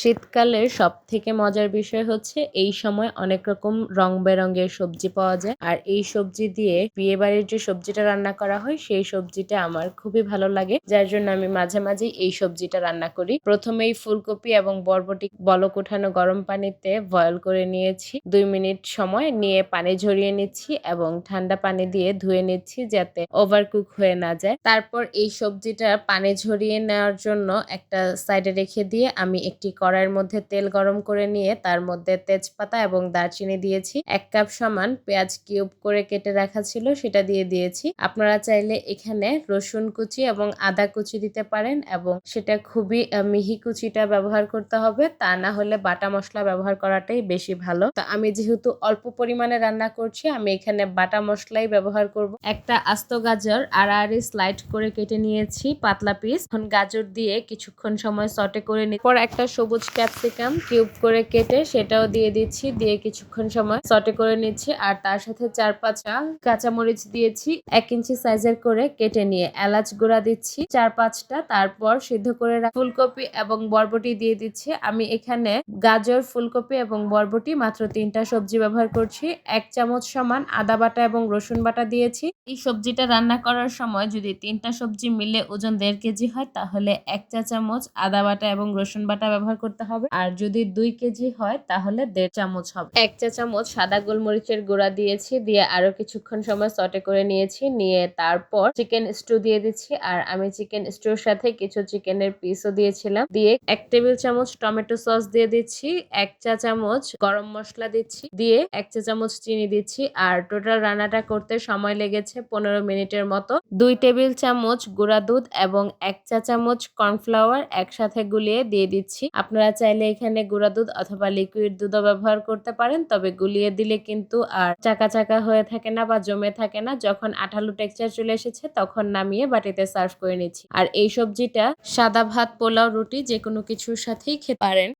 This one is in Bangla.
শীতকালের সব থেকে মজার বিষয় হচ্ছে এই সময় অনেক রকম রং বেরঙের সবজি পাওয়া যায়। আর এই সবজি দিয়ে বিয়ে বাড়ির যে সবজিটা রান্না করা হয়, সেই সবজিটা আমার খুবই ভালো লাগে। যার জন্য আমি মাঝে মাঝে এই সবজিটা রান্না করি। প্রথমেই ফুলকপি এবং বরবটি বলক উঠানো গরম পানিতে বয়ল করে নিয়েছি। দুই মিনিট সময় নিয়ে পানি ঝরিয়ে নিচ্ছি এবং ঠান্ডা পানি দিয়ে ধুয়ে নিচ্ছি যাতে ওভারকুক হয়ে না যায়। তারপর এই সবজিটা পানি ঝরিয়ে নেওয়ার জন্য একটা সাইডে রেখে দিয়ে আমি একটি কড়াইয়ের মধ্যে তেল গরম করে নিয়ে তার মধ্যে তেজপাতা এবং দারচিনি দিয়েছি। এক কাপ সমান পেঁয়াজ কিউব করে কেটে রাখা ছিল, সেটা দিয়ে দিয়েছি। আপনারা চাইলে এখানে রসুন কুচি এবং আদা কুচি দিতে পারেন এবং সেটা খুবই মিহি কুচিটা ব্যবহার করতে হবে। তা না হলে বাটা মশলা ব্যবহার করাটাই বেশি ভালো। তা আমি যেহেতু অল্প পরিমাণে রান্না করছি, আমি এখানে বাটা মশলাই ব্যবহার করব। একটা আস্ত গাজর আড়াআড়ি স্লাইড করে কেটে নিয়েছি, পাতলা পিস। এখন গাজর দিয়ে কিছুক্ষণ সময় সটে করে নি। পর একটা সবুজ ক্যাপসিকাম কিউব করে কেটে সেটাও দিয়ে দিচ্ছি, দিয়ে কিছুক্ষণ সময় সটে করে নিচ্ছি। আর তার সাথে চার পাঁচটা কাঁচামরিচ দিয়েছি, এক ইঞ্চি সাইজের করে কেটে নিয়ে এলাচ গুঁড়া দিচ্ছি। চার পাঁচটা, তারপর সিদ্ধ করে ফুলকপি এবং বরবটি দিয়ে দিচ্ছি। আমি এখানে গাজর, ফুলকপি এবং বরবটি মাত্র তিনটা সবজি ব্যবহার করছি। এক চামচ সমান আদা বাটা এবং রসুন বাটা দিয়েছি। এই সবজিটা রান্না করার সময় যদি তিনটা সবজি মিলে ওজন দেড় কেজি হয়, তাহলে এক চা চামচ আদা বাটা এবং রসুন বাটা ব্যবহার করতে হবে। আর যদি দুই কেজি হয়, তাহলে দেড় চামচ হবে। এক চা চামচ সাদা গোলমরিচের গুঁড়া দিয়েছি, দিয়ে আরও কিছুক্ষণ সময় সটে করে নিয়েছি। নিয়ে তারপর চিকেন স্টু দিয়ে দিচ্ছি। আর আমি চিকেন স্টুর সাথে কিছু চিকেনের পিসও দিয়েছিলাম। দিয়ে এক টেবিল চামচ টমেটো সস দিয়ে দিচ্ছি, এক চা চামচ গরম মশলা দিচ্ছি, দিয়ে এক চা চামচ চিনি দিচ্ছি। আর টোটাল রান্নাটা করতে সময় লেগেছে পনেরো মিনিটের মতো। দুই টেবিল চামচ গুঁড়া দুধ এবং এক চা চামচ কর্নফ্লাওয়ার একসাথে গুলিয়ে দিয়ে দিচ্ছি। আপনারা চাইলে এখানে গুঁড়া দুধ অথবা লিকুইড দুধও ব্যবহার করতে পারেন, তবে গুলিয়ে দিলে কিন্তু আর চাকা চাকা হয়ে থাকে না বা জমে থাকে না। যখন আঠালো টেক্সচার চলে এসেছে, তখন নামিয়ে বাটিতে সার্ভ করে নিচ্ছি। আর এই সবজিটা সাদা ভাত, পোলাও, রুটি যে কোনো কিছুর সাথেই খেতে পারেন।